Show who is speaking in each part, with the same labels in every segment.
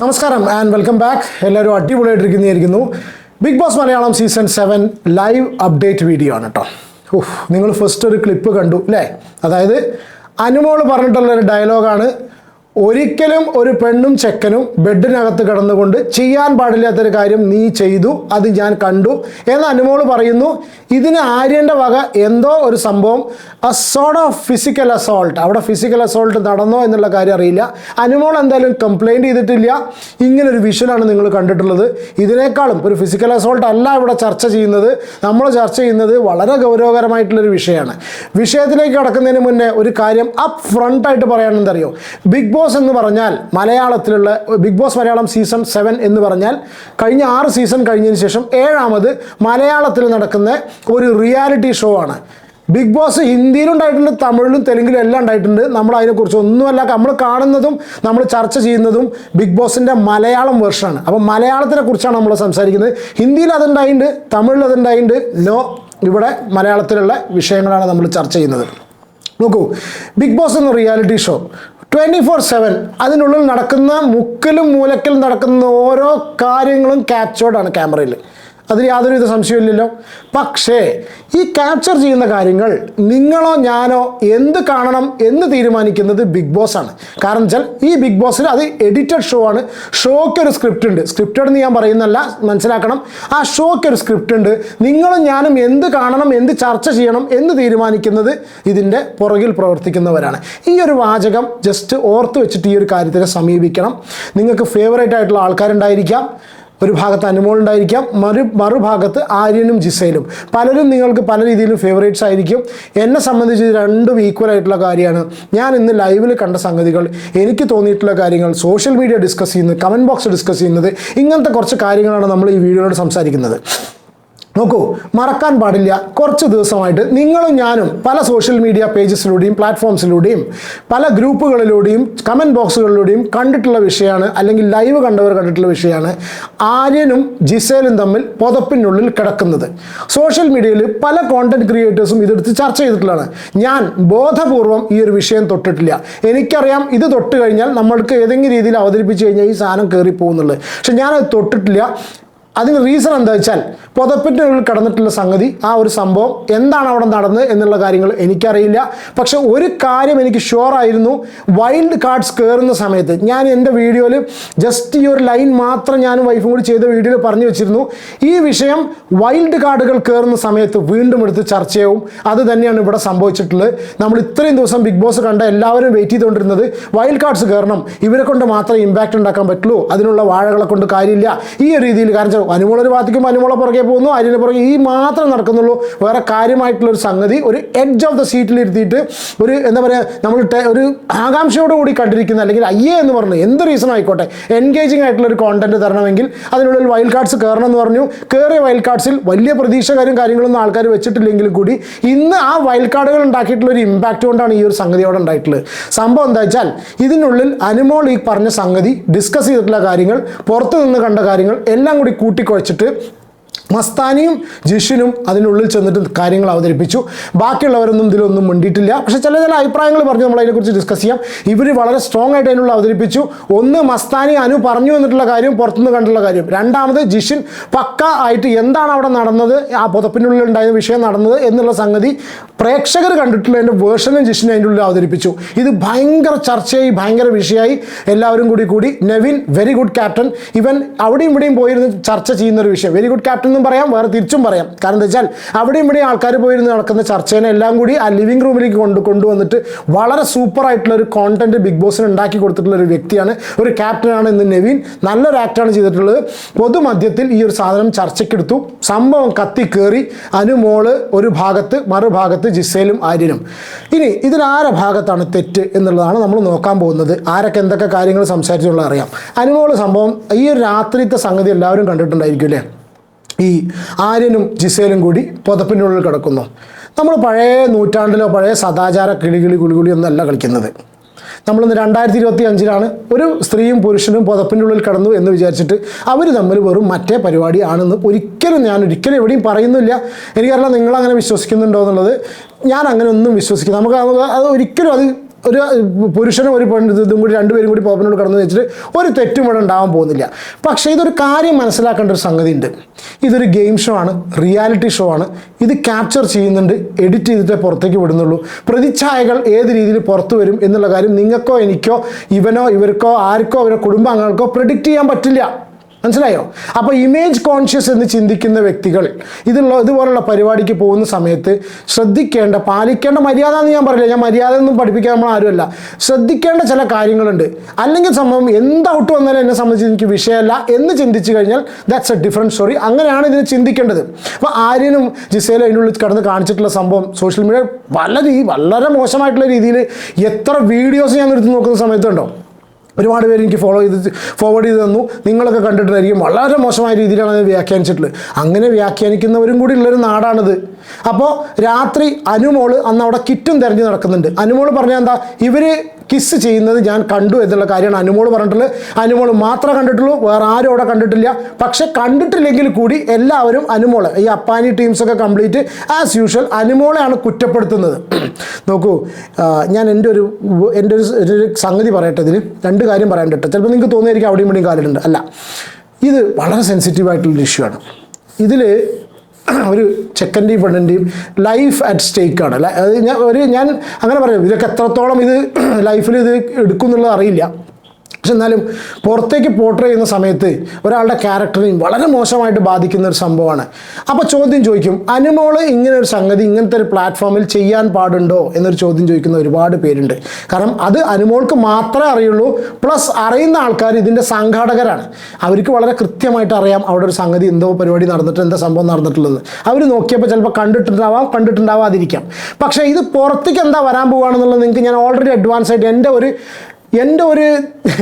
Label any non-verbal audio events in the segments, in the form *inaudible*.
Speaker 1: നമസ്കാരം and welcome back എല്ലാവരും അടിപൊളിയായിട്ടിരിക്കുന്നതായിരിക്കുന്നു. Bigg Boss Malayalam season seven live update video ആണ് കേട്ടോ ഓഹ് നിങ്ങൾ ഫസ്റ്റ് ഒരു ക്ലിപ്പ് കണ്ടു അല്ലേ അതായത് അനുമോൾ പറഞ്ഞിട്ടുള്ള ഒരു ഡയലോഗാണ് ഒരിക്കലും ഒരു പെണ്ണും ചെക്കനും ബെഡിനകത്ത് കിടന്നുകൊണ്ട് ചെയ്യാൻ പാടില്ലാത്തൊരു കാര്യം നീ ചെയ്തു അത് ഞാൻ കണ്ടു എന്ന് അനുമോൾ പറയുന്നു. ഇതിന് ആര്യന്റെ വക എന്തോ ഒരു സംഭവം a sort of physical assault അവിടെ ഫിസിക്കൽ അസോൾട്ട് നടന്നോ എന്നുള്ള കാര്യം അറിയില്ല. അനുമോൾ എന്തായാലും കംപ്ലൈന്റ് ചെയ്തിട്ടില്ല. ഇങ്ങനൊരു വിഷ്വലാണ് നിങ്ങൾ കണ്ടിട്ടുള്ളത്. ഇതിനേക്കാളും ഒരു ഫിസിക്കൽ അസോൾട്ട് അല്ല ഇവിടെ ചർച്ച ചെയ്യുന്നത്. നമ്മൾ ചർച്ച ചെയ്യുന്നത് വളരെ ഗൗരവകരമായിട്ടുള്ളൊരു വിഷയമാണ്. വിഷയത്തിലേക്ക് കടക്കുന്നതിന് മുന്നേ ഒരു കാര്യം അപ്പ് ഫ്രണ്ടായിട്ട് പറയാനെന്ന് അറിയോ ബിഗ് ബോസ് എന്ന് പറഞ്ഞാൽ മലയാളത്തിലുള്ള Bigg Boss Malayalam season seven എന്ന് പറഞ്ഞാൽ കഴിഞ്ഞ ആറ് സീസൺ കഴിഞ്ഞതിന് ശേഷം ഏഴാമത് മലയാളത്തിൽ നടക്കുന്ന ഒരു റിയാലിറ്റി ഷോ ആണ്. ബിഗ് ബോസ് ഹിന്ദിയിലും ഉണ്ടായിട്ടുണ്ട് തമിഴിലും തെലുങ്കിലും എല്ലാം ഉണ്ടായിട്ടുണ്ട്. നമ്മൾ അതിനെക്കുറിച്ച് ഒന്നുമല്ല നമ്മൾ കാണുന്നതും നമ്മൾ ചർച്ച ചെയ്യുന്നതും ബിഗ് ബോസിന്റെ മലയാളം വേർഷനാണ് അപ്പം മലയാളത്തിനെ കുറിച്ചാണ് നമ്മൾ സംസാരിക്കുന്നത്. ഹിന്ദിയിൽ അതുണ്ടായിട്ടുണ്ട് തമിഴിൽ അതുണ്ടായിട്ടുണ്ട്. നോ ഇവിടെ മലയാളത്തിലുള്ള വിഷയങ്ങളാണ് നമ്മൾ ചർച്ച ചെയ്യുന്നത്. നോക്കൂ ബിഗ് ബോസ് എന്ന reality show twenty four seven അതിനുള്ളിൽ നടക്കുന്ന മുക്കിലും മൂലക്കലും നടക്കുന്ന ഓരോ കാര്യങ്ങളും ക്യാപ്ചേർഡാണ് ക്യാമറയിൽ അതിൽ യാതൊരുവിധ സംശയമില്ലല്ലോ പക്ഷേ ഈ ക്യാപ്ചർ ചെയ്യുന്ന കാര്യങ്ങൾ നിങ്ങളോ ഞാനോ എന്ത് കാണണം എന്ന് തീരുമാനിക്കുന്നത് ബിഗ് ബോസ് ആണ്. കാരണം വെച്ചാൽ ഈ ബിഗ് ബോസിൽ അത് എഡിറ്റഡ് ഷോ ആണ്. ഷോയ്ക്ക് ഒരു സ്ക്രിപ്റ്റ് ഉണ്ട്. സ്ക്രിപ്റ്റഡ് എന്ന് ഞാൻ പറയുന്നല്ല മനസ്സിലാക്കണം. ആ ഷോയ്ക്ക് ഒരു സ്ക്രിപ്റ്റ് ഉണ്ട്. നിങ്ങളും ഞാനും എന്ത് കാണണം എന്ത് ചർച്ച ചെയ്യണം എന്ന് തീരുമാനിക്കുന്നത് ഇതിന്റെ പുറകിൽ പ്രവർത്തിക്കുന്നവരാണ്. ഈ ഒരു വാചകം ജസ്റ്റ് ഓർത്ത് വെച്ചിട്ട് ഈ ഒരു കാര്യത്തിനെ സമീപിക്കണം. നിങ്ങൾക്ക് ഫേവറേറ്റ് ആയിട്ടുള്ള ആൾക്കാരുണ്ടായിരിക്കാം. ഒരു ഭാഗത്ത് അനുമോൾ ഉണ്ടായിരിക്കാം മറു മറുഭാഗത്ത് ആര്യനും ജിസയിലും പലരും നിങ്ങൾക്ക് പല രീതിയിലും ഫേവറേറ്റ്സ് ആയിരിക്കും. എന്നെ സംബന്ധിച്ച് രണ്ടും ഈക്വൽ ആയിട്ടുള്ള കാര്യമാണ്. ഞാൻ ഇന്ന് ലൈവിൽ കണ്ട സംഗതികൾ എനിക്ക് തോന്നിയിട്ടുള്ള കാര്യങ്ങൾ സോഷ്യൽ മീഡിയ ഡിസ്കസ് ചെയ്യുന്നത് കമന്റ് ബോക്സ് ഡിസ്കസ് ചെയ്യുന്നത് ഇങ്ങനത്തെ കുറച്ച് കാര്യങ്ങളാണ് നമ്മൾ ഈ വീഡിയോയോട് സംസാരിക്കുന്നത്. നോക്കൂ മറക്കാൻ പാടില്ല. കുറച്ച് ദിവസമായിട്ട് നിങ്ങളും ഞാനും പല സോഷ്യൽ മീഡിയ പേജസിലൂടെയും പ്ലാറ്റ്ഫോംസിലൂടെയും പല ഗ്രൂപ്പുകളിലൂടെയും കമന്റ് ബോക്സുകളിലൂടെയും കണ്ടിട്ടുള്ള വിഷയമാണ് അല്ലെങ്കിൽ ലൈവ് കണ്ടവർ കണ്ടിട്ടുള്ള വിഷയമാണ് ആര്യനും ജിസേലും തമ്മിൽ പുതപ്പിനുള്ളിൽ കിടക്കുന്നത്. സോഷ്യൽ മീഡിയയിൽ പല കോണ്ടന്റ് ക്രിയേറ്റേഴ്സും ഇതെടുത്ത് ചർച്ച ചെയ്തിട്ടുള്ളതാണ്. ഞാൻ ബോധപൂർവം ഈ ഒരു വിഷയം തൊട്ടിട്ടില്ല. എനിക്കറിയാം ഇത് തൊട്ട് കഴിഞ്ഞാൽ നമ്മൾക്ക് ഏതെങ്കിലും രീതിയിൽ അവതരിപ്പിച്ച് കഴിഞ്ഞാൽ ഈ സാധനം കയറി പോകുന്നുള്ളത് പക്ഷെ ഞാനത് തൊട്ടിട്ടില്ല. അതിന് റീസൺ എന്താ വെച്ചാൽ പുതപ്പിന്റെ കടന്നിട്ടുള്ള സംഗതി ആ ഒരു സംഭവം എന്താണ് അവിടെ നടന്നത് എന്നുള്ള കാര്യങ്ങൾ എനിക്കറിയില്ല. പക്ഷെ ഒരു കാര്യം എനിക്ക് ആയിരുന്നു വൈൽഡ് കാർഡ്സ് കയറുന്ന സമയത്ത് ഞാൻ എന്റെ വീഡിയോയിൽ ജസ്റ്റ് ഈ ഒരു ലൈൻ മാത്രം ഞാനും വൈഫും കൂടി ചെയ്ത വീഡിയോയിൽ പറഞ്ഞു വെച്ചിരുന്നു. ഈ വിഷയം വൈൽഡ് കാർഡുകൾ കയറുന്ന സമയത്ത് വീണ്ടും എടുത്ത് ചർച്ചയാവും അത് തന്നെയാണ് ഇവിടെ സംഭവിച്ചിട്ടുള്ളത്. നമ്മൾ ഇത്രയും ദിവസം ബിഗ് ബോസ് കണ്ട എല്ലാവരും വെയിറ്റ് ചെയ്തുകൊണ്ടിരുന്നത് വൈൽഡ് കാർഡ്സ് കയറണം ഇവരെ കൊണ്ട് മാത്രമേ ഇമ്പാക്റ്റ് ഉണ്ടാക്കാൻ പറ്റുള്ളൂ. അതിനുള്ള വാഴകളെ കൊണ്ട് കാര്യമില്ല. ഈ രീതിയിൽ കാരണം വെച്ചാൽ അനുമോളൊരു ഭാഗത്തേക്കും അനുമോളെ പുറകെ പോകുന്നു അരിന് പുറകെ ഈ മാത്രം നടക്കുന്നുള്ളൂ. വേറെ കാര്യമായിട്ടുള്ള ഒരു സംഗതി ഒരു എഡ്ജ് ഓഫ് ദ സീറ്റിൽ ഇരുത്തിയിട്ട് ഒരു എന്താ പറയുക നമ്മൾ ഒരു ആകാംക്ഷയോട് കൂടി കണ്ടിരിക്കുന്ന അല്ലെങ്കിൽ അയ്യേ എന്ന് പറഞ്ഞു എന്ത് റീസൺ ആയിക്കോട്ടെ എൻഗേജിംഗ് ആയിട്ടുള്ള ഒരു കോണ്ടന്റ് തരണമെങ്കിൽ അതിനുള്ളിൽ വൈൽഡ് കാർഡ്സ് കയറണം എന്ന് പറഞ്ഞു. കയറിയ വൈൽഡ് കാർഡ്സിൽ വലിയ പ്രതീക്ഷകാരും കാര്യങ്ങളൊന്നും ആൾക്കാർ വെച്ചിട്ടില്ലെങ്കിലും കൂടി ഇന്ന് ആ വൈൽഡ് കാർഡുകൾ ഉണ്ടാക്കിയിട്ടുള്ള ഒരു ഇമ്പാക്റ്റ് കൊണ്ടാണ് ഈ ഒരു സംഗതി അവിടെ ഉണ്ടായിട്ടുള്ളത്. സംഭവം എന്താ വെച്ചാൽ ഇതിനുള്ളിൽ അനുമോൾ ഈ പറഞ്ഞ സംഗതി ഡിസ്കസ് ചെയ്തിട്ടുള്ള കാര്യങ്ങൾ പുറത്തു നിന്ന് കണ്ട കാര്യങ്ങൾ എല്ലാം കൂടി കൂട്ടിക്കുഴച്ചിട്ട് മസ്താനിയും ജിഷിനും അതിനുള്ളിൽ ചെന്നിട്ട് കാര്യങ്ങൾ അവതരിപ്പിച്ചു. ബാക്കിയുള്ളവരൊന്നും ഇതിലൊന്നും മിണ്ടിയിട്ടില്ല. പക്ഷെ ചില ചില അഭിപ്രായങ്ങൾ പറഞ്ഞു. നമ്മൾ അതിനെക്കുറിച്ച് ഡിസ്കസ് ചെയ്യാം. ഇവർ വളരെ സ്ട്രോങ് ആയിട്ട് അതിനുള്ള അവതരിപ്പിച്ചു. ഒന്ന് മസ്താനി അനു പറഞ്ഞു എന്നിട്ടുള്ള കാര്യം പുറത്തുനിന്ന് കണ്ടുള്ള കാര്യം. രണ്ടാമത് ജിഷിൻ പക്ക ആയിട്ട് എന്താണ് അവിടെ നടന്നത്? ആ പുതപ്പിനുള്ളിൽ ഉണ്ടായ വിഷയം നടന്നത് എന്നുള്ള സംഗതി പ്രേക്ഷകർ കണ്ടിട്ടുള്ളതിന്റെ വേർഷനും ജിഷിൻ അതിന്റെ ഉള്ളിൽ അവതരിപ്പിച്ചു. ഇത് ഭയങ്കര ചർച്ചയായി ഭയങ്കര വിഷയമായി. എല്ലാവരും കൂടി കൂടി. നവീൻ വെരി ഗുഡ് ക്യാപ്റ്റൻ ഇവൻ അവിടെയും ഇവിടെയും പോയിരുന്ന് ചർച്ച ചെയ്യുന്ന ഒരു വിഷയം. വെരി ഗുഡ് ക്യാപ്റ്റൻ എന്നും പറയാം വേറെ തിരിച്ചും പറയാം. കാരണം എന്താ വെച്ചാൽ അവിടെയും ഇവിടെയും ആൾക്കാർ പോയിരുന്ന് നടക്കുന്ന ചർച്ചേനെ എല്ലാം കൂടി ആ ലിവിംഗ് റൂമിലേക്ക് കൊണ്ട് കൊണ്ടുവന്നിട്ട് വളരെ സൂപ്പർ ആയിട്ടുള്ള ഒരു കോണ്ടന്റ് ബിഗ് ബോസിന് ഉണ്ടാക്കി കൊടുത്തിട്ടുള്ള ഒരു വ്യക്തിയാണ് ഒരു ക്യാപ്റ്റനാണ് ഇന്ന് നവീൻ. നല്ലൊരു ആക്ടാണ് ചെയ്തിട്ടുള്ളത്. പൊതുമധ്യത്തിൽ ഈ ഒരു സാധനം ചർച്ചയ്ക്കെടുത്തു. സംഭവം കത്തി കയറി അനുമോൾ ഒരു ഭാഗത്ത് മറുഭാഗത്ത് ജിസേലും ആര്യനും. ഇനി ഇതിലാരെ ഭാഗത്താണ് തെറ്റ് എന്നുള്ളതാണ് നമ്മൾ നോക്കാൻ പോകുന്നത്. ആരൊക്കെ എന്തൊക്കെ കാര്യങ്ങൾ സംസാരിച്ചുള്ള അറിയാം. അനുമോൾ സംഭവം ഈ ഒരു രാത്രിത്തെ സംഗതി എല്ലാവരും കണ്ടിട്ടുണ്ടായിരിക്കും അല്ലേ? ഈ ആര്യനും ജിസേലും കൂടി പുതപ്പിനുള്ളിൽ കിടക്കുന്നു. നമ്മൾ പഴയ നൂറ്റാണ്ടിലോ പഴയ സദാചാര കിളികിളി കുളികുളി ഒന്നല്ല കളിക്കുന്നത്. നമ്മളിന്ന് രണ്ടായിരത്തി ഇരുപത്തി അഞ്ചിലാണ് ഒരു സ്ത്രീയും പുരുഷനും പുതപ്പിന്റെ ഉള്ളിൽ കിടന്നു എന്ന് വിചാരിച്ചിട്ട് അവർ തമ്മിൽ വെറും മറ്റേ പരിപാടിയാണെന്ന് ഒരിക്കലും ഞാൻ ഒരിക്കലും എവിടെയും പറയുന്നില്ല. എനിക്കറിയില്ല നിങ്ങൾ അങ്ങനെ വിശ്വസിക്കുന്നുണ്ടോ എന്നുള്ളത്. ഞാൻ അങ്ങനെ ഒന്നും വിശ്വസിക്കുന്നു നമുക്ക് അത് ഒരിക്കലും അത് ഒരു പുരുഷനും ഒരു പെണ്ണ് കൂടി രണ്ടുപേരും കൂടി പോപ്പനോട് കടന്നു വെച്ചിട്ട് ഒരു തെറ്റും ഇവിടെ ഉണ്ടാവാൻ പോകുന്നില്ല. പക്ഷേ ഇതൊരു കാര്യം മനസ്സിലാക്കേണ്ട ഒരു സംഗതി ഉണ്ട് ഇതൊരു ഗെയിം ഷോ ആണ് റിയാലിറ്റി ഷോ ആണ്. ഇത് ക്യാപ്ചർ ചെയ്യുന്നുണ്ട് എഡിറ്റ് ചെയ്തിട്ടേ പുറത്തേക്ക് വിടുന്നുള്ളൂ. പ്രതിച്ഛായകൾ ഏത് രീതിയിൽ പുറത്തു വരും എന്നുള്ള കാര്യം നിങ്ങൾക്കോ എനിക്കോ ഇവനോ ഇവർക്കോ ആർക്കോ അവരുടെ കുടുംബാംഗങ്ങൾക്കോ പ്രിഡിക്റ്റ് ചെയ്യാൻ പറ്റില്ല. മനസ്സിലായോ? അപ്പോൾ ഇമേജ് കോൺഷ്യസ് എന്ന് ചിന്തിക്കുന്ന വ്യക്തികൾ ഇതുള്ള ഇതുപോലുള്ള പരിപാടിക്ക് പോകുന്ന സമയത്ത് ശ്രദ്ധിക്കേണ്ട പാലിക്കേണ്ട മര്യാദ എന്ന് ഞാൻ പറയില്ല ഞാൻ മര്യാദ ഒന്നും പഠിപ്പിക്കാൻ നമ്മൾ ആരുമല്ല. ശ്രദ്ധിക്കേണ്ട ചില കാര്യങ്ങളുണ്ട്. അല്ലെങ്കിൽ സംഭവം എന്ത് ഔട്ട് വന്നാലും എന്നെ സംബന്ധിച്ച് എനിക്ക് വിഷയമല്ല എന്ന് ചിന്തിച്ചു കഴിഞ്ഞാൽ ദാറ്റ്സ് എ ഡിഫറെന്റ് സ്റ്റോറി അങ്ങനെയാണ് ഇതിന് ചിന്തിക്കേണ്ടത്. അപ്പോൾ ആര്യനും ജിസേലും അതിനുള്ളിൽ കടന്ന് കാണിച്ചിട്ടുള്ള സംഭവം സോഷ്യൽ മീഡിയ വളരെ വളരെ മോശമായിട്ടുള്ള രീതിയിൽ എത്ര വീഡിയോസ് ഞാൻ എടുത്ത് നോക്കുന്ന സമയത്തുണ്ടോ? ഒരുപാട് പേര് എനിക്ക് ഫോളോ ചെയ്ത് ഫോർവേഡ് ചെയ്ത് തന്നു. നിങ്ങളൊക്കെ കണ്ടിട്ടായിരിക്കും വളരെ മോശമായ രീതിയിലാണ് അത് വ്യാഖ്യാനിച്ചിട്ടുള്ളത്. അങ്ങനെ വ്യാഖ്യാനിക്കുന്നവരും കൂടി ഉള്ളൊരു നാടാണിത്. അപ്പോൾ രാത്രി അനുമോൾ അന്ന് അവിടെ കിറ്റും തിരഞ്ഞു നടക്കുന്നുണ്ട്. അനുമോൾ പറഞ്ഞാൽ എന്താ? ഇവർ കിസ് ചെയ്യുന്നത് ഞാൻ കണ്ടു എന്നുള്ള കാര്യമാണ് അനുമോൾ പറഞ്ഞിട്ടുള്ളത്. അനുമോൾ മാത്രമേ കണ്ടിട്ടുള്ളൂ വേറെ ആരും അവിടെ കണ്ടിട്ടില്ല. പക്ഷെ കണ്ടിട്ടില്ലെങ്കിൽ കൂടി എല്ലാവരും അനുമോൾ ഈ അപ്പാനി ടീംസൊക്കെ കംപ്ലീറ്റ് ആസ് യൂഷ്വൽ അനുമോളെയാണ് കുറ്റപ്പെടുത്തുന്നത്. *clears throat* നോക്കൂ ഞാൻ എന്റെ ഒരു എന്റെ ഒരു ഒരു സംഗതി പറയട്ടെ ഇതിന്. രണ്ട് കാര്യം പറയാൻ ചിലപ്പോൾ നിങ്ങൾക്ക് തോന്നിയായിരിക്കും അവിടെയും ഇവിടെയും കാലിലുണ്ട് അല്ല ഇത് വളരെ സെൻസിറ്റീവ് ആയിട്ടുള്ളൊരു ഇഷ്യൂ ആണ്. ഇതിൽ *clears throat* ഒരു ചെക്കന്റെയും പെണ്ണിന്റെയും ലൈഫ് അറ്റ് സ്റ്റേക്കാണ് അത് ഞാൻ ഒരു ഞാൻ അങ്ങനെ പറയും ഇതൊക്കെ എത്രത്തോളം ഇത് *clears throat* ലൈഫിൽ ഇത് എടുക്കും എന്നുള്ളത് അറിയില്ല. പക്ഷെ എന്നാലും പുറത്തേക്ക് പോർട്രേ ചെയ്യുന്ന സമയത്ത് ഒരാളുടെ ക്യാരക്ടറിനെയും വളരെ മോശമായിട്ട് ബാധിക്കുന്ന ഒരു സംഭവമാണ്. അപ്പോൾ ചോദ്യം ചോദിക്കും അനുമോൾ ഇങ്ങനെ ഒരു സംഗതി ഇങ്ങനത്തെ ഒരു പ്ലാറ്റ്ഫോമിൽ ചെയ്യാൻ പാടുണ്ടോ എന്നൊരു ചോദ്യം ചോദിക്കുന്ന ഒരുപാട് പേരുണ്ട്. കാരണം അത് അനുമോൾക്ക് മാത്രമേ അറിയുള്ളൂ പ്ലസ് അറിയുന്ന ആൾക്കാർ ഇതിന്റെ സംഘാടകരാണ്. അവർക്ക് വളരെ കൃത്യമായിട്ട് അറിയാം അവിടെ ഒരു സംഗതി എന്തോ പരിപാടി നടന്നിട്ട് എന്താ സംഭവം നടന്നിട്ടുള്ളത്. അവർ നോക്കിയപ്പോൾ ചിലപ്പോൾ കണ്ടിട്ടുണ്ടാവാം കണ്ടിട്ടുണ്ടാവാതിരിക്കാം. പക്ഷേ ഇത് പുറത്തേക്ക് എന്താ വരാൻ പോവുകയാണെന്നുള്ളത് നിങ്ങൾക്ക് ഞാൻ ഓൾറെഡി അഡ്വാൻസ് ആയിട്ട് എന്റെ ഒരു എന്റെ ഒരു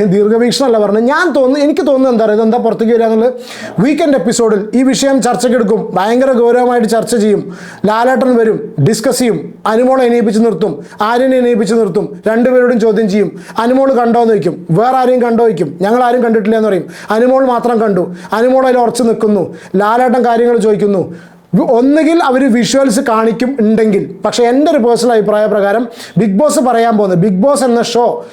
Speaker 1: ദീർഘവീക്ഷണമല്ല പറഞ്ഞത്. ഞാൻ തോന്നുന്നു എനിക്ക് തോന്നുന്നത് എന്താ പറയുക ഇതെന്താ പുറത്തേക്ക് വരിക എന്നുള്ളത്? വീക്കെൻഡ് എപ്പിസോഡിൽ ഈ വിഷയം ചർച്ചയ്ക്കെടുക്കും ഭയങ്കര ഗൗരവമായിട്ട് ചർച്ച ചെയ്യും. ലാലേട്ടൻ വരും ഡിസ്കസ് ചെയ്യും. അനുമോളെ എണീപ്പിച്ച് നിർത്തും. ആര്യനെ എണീപ്പിച്ച് നിർത്തും. രണ്ടുപേരോടും ചോദ്യം ചെയ്യും. അനുമോൾ കണ്ടോ എന്ന് വയ്ക്കും വേറെ ആരെയും കണ്ടോ വയ്ക്കും ഞങ്ങൾ ആരും കണ്ടിട്ടില്ല എന്ന് പറയും. അനുമോൾ മാത്രം കണ്ടു. അനുമോൾ അതിൽ ഉറച്ചു നിൽക്കുന്നു. ലാലേട്ടൻ കാര്യങ്ങൾ ചോദിക്കുന്നു. ഒന്നുകിൽ അവർ വിഷ്വൽസ് കാണിക്കും ഉണ്ടെങ്കിൽ. പക്ഷേ എന്റെ ഒരു പേഴ്സണൽ അഭിപ്രായ പ്രകാരം ബിഗ് ബോസ് പറയാൻ പോകുന്നത് ബിഗ് ബോസ് എന്ന ഷോ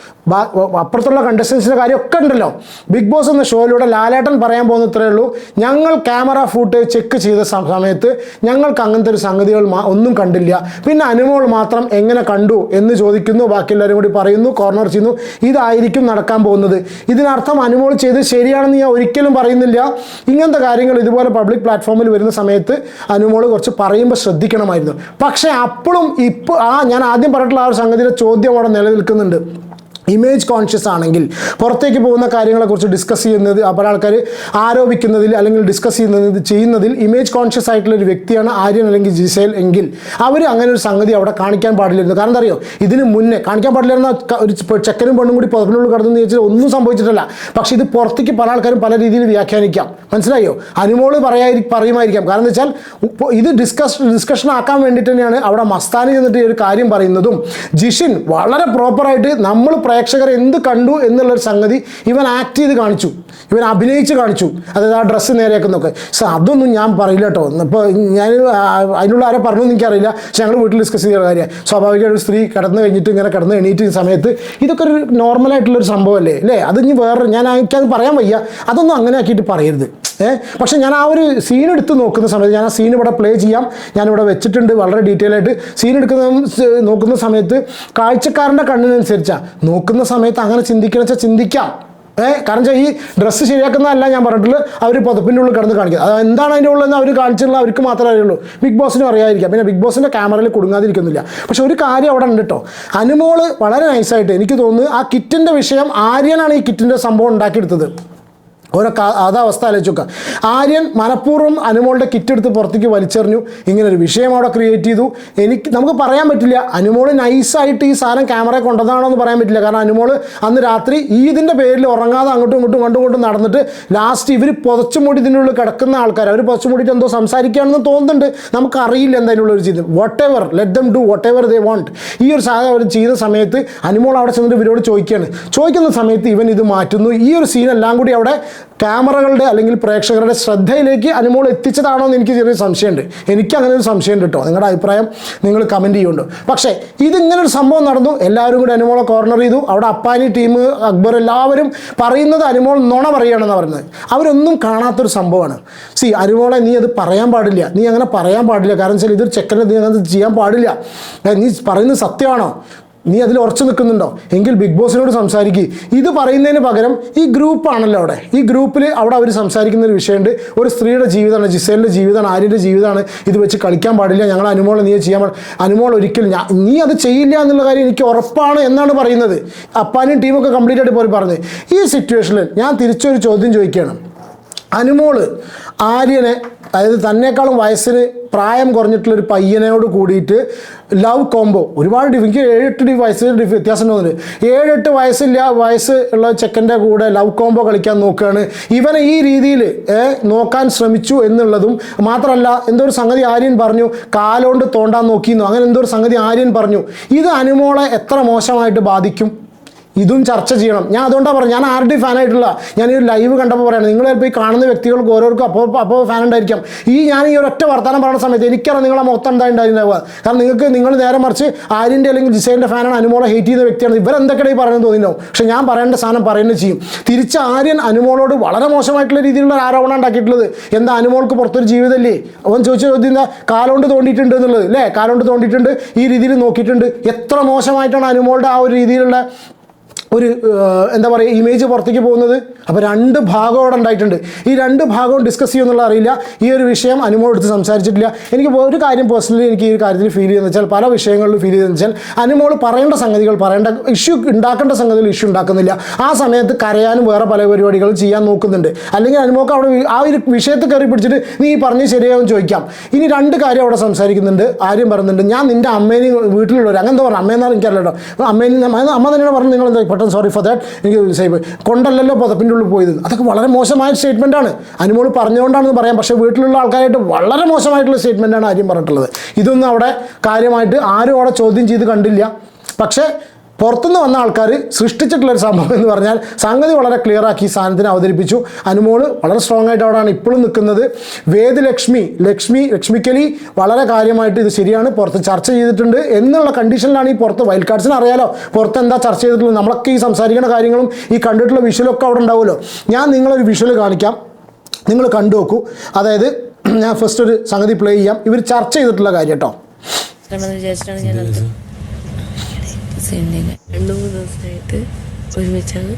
Speaker 1: അപ്പുറത്തുള്ള കണ്ടസ്റ്റൻസിന്റെ കാര്യമൊക്കെ ഉണ്ടല്ലോ. ബിഗ് ബോസ് എന്ന ഷോയിലൂടെ ലാലേട്ടൻ പറയാൻ പോകുന്ന ഇത്രയേ ഉള്ളൂ. ഞങ്ങൾ ക്യാമറ ഫൂട്ടേജ് ചെക്ക് ചെയ്ത സമയത്ത് ഞങ്ങൾക്ക് അങ്ങനത്തെ ഒരു സംഗതികൾ ഒന്നും കണ്ടില്ല. പിന്നെ അനുമോൾ മാത്രം എങ്ങനെ കണ്ടു എന്ന് ചോദിക്കുന്നു. ബാക്കി എല്ലാവരും കൂടി പറയുന്നു കോർണർ ചെയ്യുന്നു. ഇതായിരിക്കും നടക്കാൻ പോകുന്നത്. ഇതിനർത്ഥം അനുമോൾ ചെയ്ത് ശരിയാണെന്ന് ഞാൻ ഒരിക്കലും പറയുന്നില്ല. ഇങ്ങനത്തെ കാര്യങ്ങൾ ഇതുപോലെ പബ്ലിക് പ്ലാറ്റ്ഫോമിൽ വരുന്ന സമയത്ത് അനുമോൾ കുറച്ച് പറയുമ്പോൾ ശ്രദ്ധിക്കണമായിരുന്നു. പക്ഷേ അപ്പോഴും ഇപ്പോൾ ആ ഞാൻ ആദ്യം പറഞ്ഞിട്ടുള്ള ആ ഒരു സംഗതിയുടെ ചോദ്യം അവിടെ നിലനിൽക്കുന്നുണ്ട്. ഇമേജ് കോൺഷ്യസ് ആണെങ്കിൽ പുറത്തേക്ക് പോകുന്ന കാര്യങ്ങളെക്കുറിച്ച് ഡിസ്കസ് ചെയ്യുന്നത് പല ആൾക്കാർ ആരോപിക്കുന്നതിൽ അല്ലെങ്കിൽ ഡിസ്കസ് ചെയ്യുന്നത് ചെയ്യുന്നതിൽ ഇമേജ് കോൺഷ്യസ് ആയിട്ടുള്ള ഒരു വ്യക്തിയാണ് ആര്യൻ അല്ലെങ്കിൽ ജിസേൽ എങ്കിൽ അവർ അങ്ങനെ ഒരു സംഗതി അവിടെ കാണിക്കാൻ പാടില്ലായിരുന്നു. കാരണം അറിയോ? ഇതിന് മുന്നേ കാണിക്കാൻ പാടില്ലായിരുന്ന ഒരു ചെക്കനും പെണ്ണും കൂടി പുറത്തിനുള്ളിൽ കടന്നു ചോദിച്ചാൽ ഒന്നും സംഭവിച്ചിട്ടില്ല. പക്ഷേ ഇത് പുറത്തേക്ക് പല ആൾക്കാരും പല രീതിയിൽ വ്യാഖ്യാനിക്കാം. മനസ്സിലായോ? അനുമോൾ പറയായി പറയുമായിരിക്കാം. കാരണം എന്ന് വെച്ചാൽ ഇത് ഡിസ്കസ് ഡിസ്കഷൻ ആക്കാൻ വേണ്ടിയിട്ട് തന്നെയാണ് അവിടെ മസ്താനി ചെന്നിട്ട് ഈ ഒരു കാര്യം പറയുന്നതും. ജിഷിൻ വളരെ പ്രോപ്പറായിട്ട് നമ്മൾ പ്രേക്ഷകർ എന്ത് കണ്ടു എന്നുള്ളൊരു സംഗതി ഇവൻ ആക്ട് ചെയ്ത് കാണിച്ചു. ഇവൻ അഭിനയിച്ച് കാണിച്ചു. അതായത് ആ ഡ്രസ്സ് നേരെയാക്കുന്നൊക്കെ സോ അതൊന്നും ഞാൻ പറയില്ല കേട്ടോ ഇപ്പോൾ ഞാൻ അതിനുള്ള ആരെ പറഞ്ഞു എനിക്കറിയില്ല. പക്ഷെ ഞങ്ങൾ വീട്ടിൽ ഡിസ്കസ് ചെയ്ത കാര്യമാണ് സ്വാഭാവികമായിട്ട് സ്ത്രീ കിടന്ന് കഴിഞ്ഞിട്ട് ഇങ്ങനെ കിടന്ന് എണീറ്റ് സമയത്ത് ഇതൊക്കെ ഒരു നോർമലായിട്ടുള്ളൊരു സംഭവമല്ലേ? അല്ലേ? അത് ഇനി വേറെ ഞാൻ എനിക്കത് പറയാൻ വയ്യ. അതൊന്നും അങ്ങനെ ആക്കിയിട്ട് പറയരുത്. ഏ? പക്ഷെ ഞാൻ ആ ഒരു സീൻ എടുത്ത് നോക്കുന്ന സമയത്ത് ഞാൻ ആ സീൻ ഇവിടെ പ്ലേ ചെയ്യാം. ഞാനിവിടെ വെച്ചിട്ടുണ്ട് വളരെ ഡീറ്റെയിൽ ആയിട്ട്. സീൻ എടുക്കുന്ന നോക്കുന്ന സമയത്ത് കാഴ്ചക്കാരന്റെ കണ്ണിനനുസരിച്ചാണ് നോക്കുന്ന സമയത്ത് അങ്ങനെ ചിന്തിക്കണം വെച്ചാൽ ചിന്തിക്കാം. ഏ കാരണം വെച്ചാൽ ഈ ഡ്രസ്സ് ശരിയാക്കുന്നതല്ല ഞാൻ പറഞ്ഞിട്ടുള്ളത്. അവർ പുതപ്പിന്റെ ഉള്ളിൽ കിടന്ന് കാണിക്കുക അത് എന്താണ് അതിന്റെ ഉള്ളതെന്ന് അവർ കാണിച്ചിട്ടുള്ള അവർക്ക് മാത്രമേ അറിയുള്ളൂ. ബിഗ് ബോസിനും അറിയാതിരിക്കാം പിന്നെ ബിഗ് ബോസിന്റെ ക്യാമറയിൽ കുടുങ്ങാതിരിക്കുന്നില്ല. പക്ഷെ ഒരു കാര്യം അവിടെ ഉണ്ട് കേട്ടോ അനുമോൾ വളരെ നൈസായിട്ട് എനിക്ക് തോന്നുന്നു ആ കിറ്റിന്റെ വിഷയം ആര്യനാണ് ഈ കിറ്റിന്റെ സംഭവം ഉണ്ടാക്കിയെടുത്തത്. ഓരോ കാ അതാ അവസ്ഥ ആലോചിച്ച് നോക്കുക ആര്യൻ മനഃപൂർവം അനുമോളുടെ കിറ്റ് എടുത്ത് പുറത്തേക്ക് വലിച്ചെറിഞ്ഞു. ഇങ്ങനെ ഒരു വിഷയം അവിടെ ക്രിയേറ്റ് ചെയ്തു. എനിക്ക് നമുക്ക് പറയാൻ പറ്റില്ല. അനുമോൾ നൈസായിട്ട് ഈ സാധനം ക്യാമറ കൊണ്ടതാണോ എന്ന് പറയാൻ പറ്റില്ല. കാരണം അനുമോൾ അന്ന് രാത്രി ഈ ഇതിന്റെ പേരിൽ ഉറങ്ങാതെ അങ്ങോട്ടും ഇങ്ങോട്ടും കണ്ടും കൊണ്ടും നടന്നിട്ട് ലാസ്റ്റ് ഇവർ പുതച്ചു മൂടി ഇതിനുള്ളിൽ കിടക്കുന്ന ആൾക്കാർ അവർ പുതച്ചു മൂടിയിട്ട് എന്തോ സംസാരിക്കുകയാണെന്ന് തോന്നുന്നുണ്ട്. നമുക്ക് നമുക്കറിയില്ല എന്തായാലും ഒരു ചെയ്ത് whatever let them do whatever they want ഈ ഒരു സാധനം അവർ ചെയ്യുന്ന സമയത്ത് അനുമോൾ അവിടെ ചെന്നിട്ട് ഇവരോട് ചോദിക്കുകയാണ്. ചോദിക്കുന്ന സമയത്ത് ഇവൻ ഇത് മാറ്റുന്നു. ഈ ഒരു സീൻ എല്ലാം കൂടി അവിടെ ക്യാമറകളുടെ അല്ലെങ്കിൽ പ്രേക്ഷകരുടെ ശ്രദ്ധയിലേക്ക് അനുമോൾ എത്തിച്ചതാണോ എന്ന് എനിക്ക് ചെറിയ സംശയമുണ്ട്. എനിക്ക് അങ്ങനെ ഒരു സംശയം കേട്ടോ. നിങ്ങളുടെ അഭിപ്രായം നിങ്ങൾ കമന്റ് ചെയ്യുന്നുണ്ട്. പക്ഷേ ഇതിങ്ങനെ ഒരു സംഭവം നടന്നു. എല്ലാവരും കൂടി അനുമോളെ കോർണർ ചെയ്തു. അവിടെ അപ്പാനി ടീം അക്ബർ എല്ലാവരും പറയുന്നത് അനുമോൾ നുണ പറയുകയാണെന്ന് പറയുന്നത്. അവരൊന്നും കാണാത്തൊരു സംഭവമാണ്. സി അനുമോളെ നീ അത് പറയാൻ പാടില്ല. നീ അങ്ങനെ പറയാൻ പാടില്ല. കാരണം വെച്ചാൽ ഇതൊരു ചെക്കനെ നീ അങ്ങനെ ചെയ്യാൻ പാടില്ല. നീ പറയുന്നത് സത്യമാണോ? നീ അതിൽ ഉറച്ചു നിൽക്കുന്നുണ്ടോ? എങ്കിൽ ബിഗ് ബോസിനോട് സംസാരിക്കുക ഇത് പറയുന്നതിന് പകരം ഈ ഗ്രൂപ്പാണല്ലോ അവിടെ. ഈ ഗ്രൂപ്പിൽ അവിടെ അവർ സംസാരിക്കുന്ന ഒരു വിഷയമുണ്ട്. ഒരു സ്ത്രീയുടെ ജീവിതമാണ് ജിസേലിന്റെ ജീവിതമാണ് ആര്യന്റെ ജീവിതമാണ്. ഇത് വെച്ച് കളിക്കാൻ പാടില്ല. ഞങ്ങൾ അനുമോളെ നീ ചെയ്യാൻ അനുമോൾ ഒരിക്കലും ഞാൻ നീ അത് ചെയ്യില്ല എന്നുള്ള കാര്യം എനിക്ക് ഉറപ്പാണ് എന്നാണ് പറയുന്നത്. അപ്പാനും ടീമൊക്കെ കംപ്ലീറ്റ് ആയിട്ട് പോയി പറഞ്ഞത് ഈ സിറ്റുവേഷനിൽ ഞാൻ തിരിച്ചൊരു ചോദ്യം ചോദിക്കുകയാണ്. അനുമോൾ ആര്യനെ അതായത് തന്നെക്കാളും വയസ്സിന് പ്രായം കുറഞ്ഞിട്ടുള്ളൊരു പയ്യനോട് കൂടിയിട്ട് ലവ് കോംബോ. ഒരുപാട് എനിക്ക് ഏഴെട്ട് ഡി വയസ്സ് ഡിഫ് വ്യത്യാസം തോന്നുന്നുണ്ട് ഏഴെട്ട് വയസ്സില്ല വയസ്സ് ഉള്ള ചെക്കന്റെ കൂടെ ലവ് കോംബോ കളിക്കാൻ നോക്കുകയാണ്. ഇവനെ ഈ രീതിയിൽ നോക്കാൻ ശ്രമിച്ചു എന്നുള്ളതും മാത്രമല്ല എന്തോ ഒരു സംഗതി ആര്യൻ പറഞ്ഞു കാലോണ്ട് തോണ്ടാൻ നോക്കിയെന്നു അങ്ങനെ എന്തോ ഒരു സംഗതി ആര്യൻ പറഞ്ഞു. ഇത് അനുമോളെ എത്ര മോശമായിട്ട് ബാധിക്കും? ഇതും ചർച്ച ചെയ്യണം. ഞാൻ അതുകൊണ്ടാണ് പറഞ്ഞത്. ഞാൻ ആരുടെയും ഫാനായിട്ടുള്ള ഞാൻ ഈ ലൈവ് കണ്ടപ്പോൾ പറയണം നിങ്ങൾ ചിലപ്പോൾ ഈ കാണുന്ന വ്യക്തികൾക്ക് ഓരോർക്കും അപ്പോൾ അപ്പോൾ ഫാൻ ഉണ്ടായിരിക്കാം. ഈ ഞാൻ ഈ ഒരൊറ്റ വർത്തമാനം പറയുന്ന സമയത്ത് എനിക്കറിയാം നിങ്ങളെ മൊത്തം എന്താ ഉണ്ടായിരുന്നാവുക കാരണം നിങ്ങൾക്ക് നിങ്ങൾ നേരെ മറിച്ച് ആര്യന്റെ അല്ലെങ്കിൽ ജിസൈന്റെ ഫാനാണ് അനുമോളെ ഹേറ്റ് ചെയ്യുന്ന വ്യക്തിയാണ്. ഇവരെന്തൊക്കെയാണ് ഈ പറയുന്നത് തോന്നിയിട്ടുണ്ടാവും പക്ഷേ ഞാൻ പറയേണ്ട സാധനം പറയുന്നത് ചെയ്യും. തിരിച്ച് ആര്യൻ അനുമോളോട് വളരെ മോശമായിട്ടുള്ള രീതിയിലുള്ള ആരോപണം ഉണ്ടാക്കിയിട്ടുള്ളത്. എന്താ അനുമോൾക്ക് പുറത്തൊരു ജീവിതമല്ലേ അവൻ ചോദിച്ച ചോദ്യം എന്താ? കാലോണ്ട് തോണ്ടിയിട്ടുണ്ട് എന്നുള്ളത്. അല്ലേ കാലോണ്ട് തോണ്ടിയിട്ടുണ്ട്. ഈ രീതിയിൽ നോക്കിയിട്ടുണ്ട്. എത്ര മോശമായിട്ടാണ് അനുമോളുടെ ആ ഒരു രീതിയിലുള്ള ഒരു എന്താ പറയുക ഇമേജ് പുറത്തേക്ക് പോകുന്നത്? അപ്പോൾ രണ്ട് ഭാഗം അവിടെ ഉണ്ടായിട്ടുണ്ട്. ഈ രണ്ട് ഭാഗവും ഡിസ്കസ് ചെയ്യുമെന്നുള്ള അറിയില്ല. ഈ ഒരു വിഷയം അനുമോൾ എടുത്ത് സംസാരിച്ചിട്ടില്ല. എനിക്ക് ഒരു കാര്യം പേഴ്സണലി എനിക്ക് ഈ കാര്യത്തിൽ ഫീൽ ചെയ്യുന്നത് വെച്ചാൽ പല വിഷയങ്ങളിലും ഫീൽ ചെയ്യുന്നത് വെച്ചാൽ അനുമോൾ പറയേണ്ട സംഗതികൾ പറയേണ്ട ഇഷ്യൂ ഉണ്ടാക്കേണ്ട സംഗതികൾ ഇഷ്യൂ ഉണ്ടാക്കുന്നില്ല. ആ സമയത്ത് കരയാനും വേറെ പല പരിപാടികളും ചെയ്യാൻ നോക്കുന്നുണ്ട്. അല്ലെങ്കിൽ അനുമോക്ക് അവിടെ ആ ഒരു വിഷയത്തിൽ കയറി പിടിച്ചിട്ട് നീ പറഞ്ഞ് ശരിയാവും ചോദിക്കാം. ഇനി രണ്ട് കാര്യം അവിടെ സംസാരിക്കുന്നുണ്ട്. ആര്യം പറയുന്നുണ്ട്. ഞാൻ നിന്റെ അമ്മേനെയും വീട്ടിലുള്ളവർ അങ്ങനെ എന്താ പറഞ്ഞു? അമ്മയെന്നാണ് കേട്ടോ. അമ്മേനെ അമ്മ തന്നെയാണ് പറഞ്ഞു നിങ്ങൾ എന്താ പെട്ടെന്ന് സോറി ഫോർ ദാറ്റ് എനിക്ക് സേവ് കൊണ്ടല്ലല്ലോ പുതപ്പിന്റെ ഉള്ളിൽ പോയത്. അതൊക്കെ വളരെ മോശമായ സ്റ്റേറ്റ്മെന്റ് ആണ്. അനുമോൾ പറഞ്ഞുകൊണ്ടാണെന്ന് പറയാം. പക്ഷേ വീട്ടിലുള്ള ആൾക്കാരായിട്ട് വളരെ മോശമായിട്ടുള്ള സ്റ്റേറ്റ്മെന്റാണ് ആര്യം പറഞ്ഞിട്ടുള്ളത്. ഇതൊന്നും അവിടെ കാര്യമായിട്ട് ആരും അവിടെ ചോദ്യം ചെയ്ത് കണ്ടില്ല. പക്ഷേ പുറത്തുനിന്ന് വന്ന ആൾക്കാർ സൃഷ്ടിച്ചിട്ടുള്ള ഒരു സംഭവം എന്ന് പറഞ്ഞാൽ സംഗതി വളരെ ക്ലിയർ ആക്കി സാധനത്തിന് അവതരിപ്പിച്ചു. അനുമോൾ വളരെ സ്ട്രോങ് ആയിട്ട് അവിടെയാണ് ഇപ്പോഴും നിൽക്കുന്നത്. വേദ് ലക്ഷ്മി ലക്ഷ്മി ലക്ഷ്മിക്കലി വളരെ കാര്യമായിട്ട് ഇത് ശരിയാണ് പുറത്ത് ചർച്ച ചെയ്തിട്ടുണ്ട് എന്നുള്ള കണ്ടീഷനിലാണ് ഈ പുറത്ത് വൈൽഡ് കാർഡ്സിന് അറിയാലോ. പുറത്ത് എന്താ ചർച്ച ചെയ്തിട്ടുള്ളത്? നമ്മളൊക്കെ ഈ സംസാരിക്കുന്ന കാര്യങ്ങളും ഈ കണ്ടിട്ടുള്ള വിഷ്വലൊക്കെ അവിടെ ഉണ്ടാവുമല്ലോ. ഞാൻ നിങ്ങളൊരു വിഷ്വൽ കാണിക്കാം. നിങ്ങൾ കണ്ടു നോക്കൂ. അതായത് ഞാൻ ഫസ്റ്റ് ഒരു സംഗതി പ്ലേ ചെയ്യാം. ഇവർ ചർച്ച ചെയ്തിട്ടുള്ള കാര്യം കേട്ടോ.
Speaker 2: ഞാൻ അത് സിനിമ രണ്ടു മൂന്ന് ദിവസമായിട്ട് ഒരുമിച്ചാണ്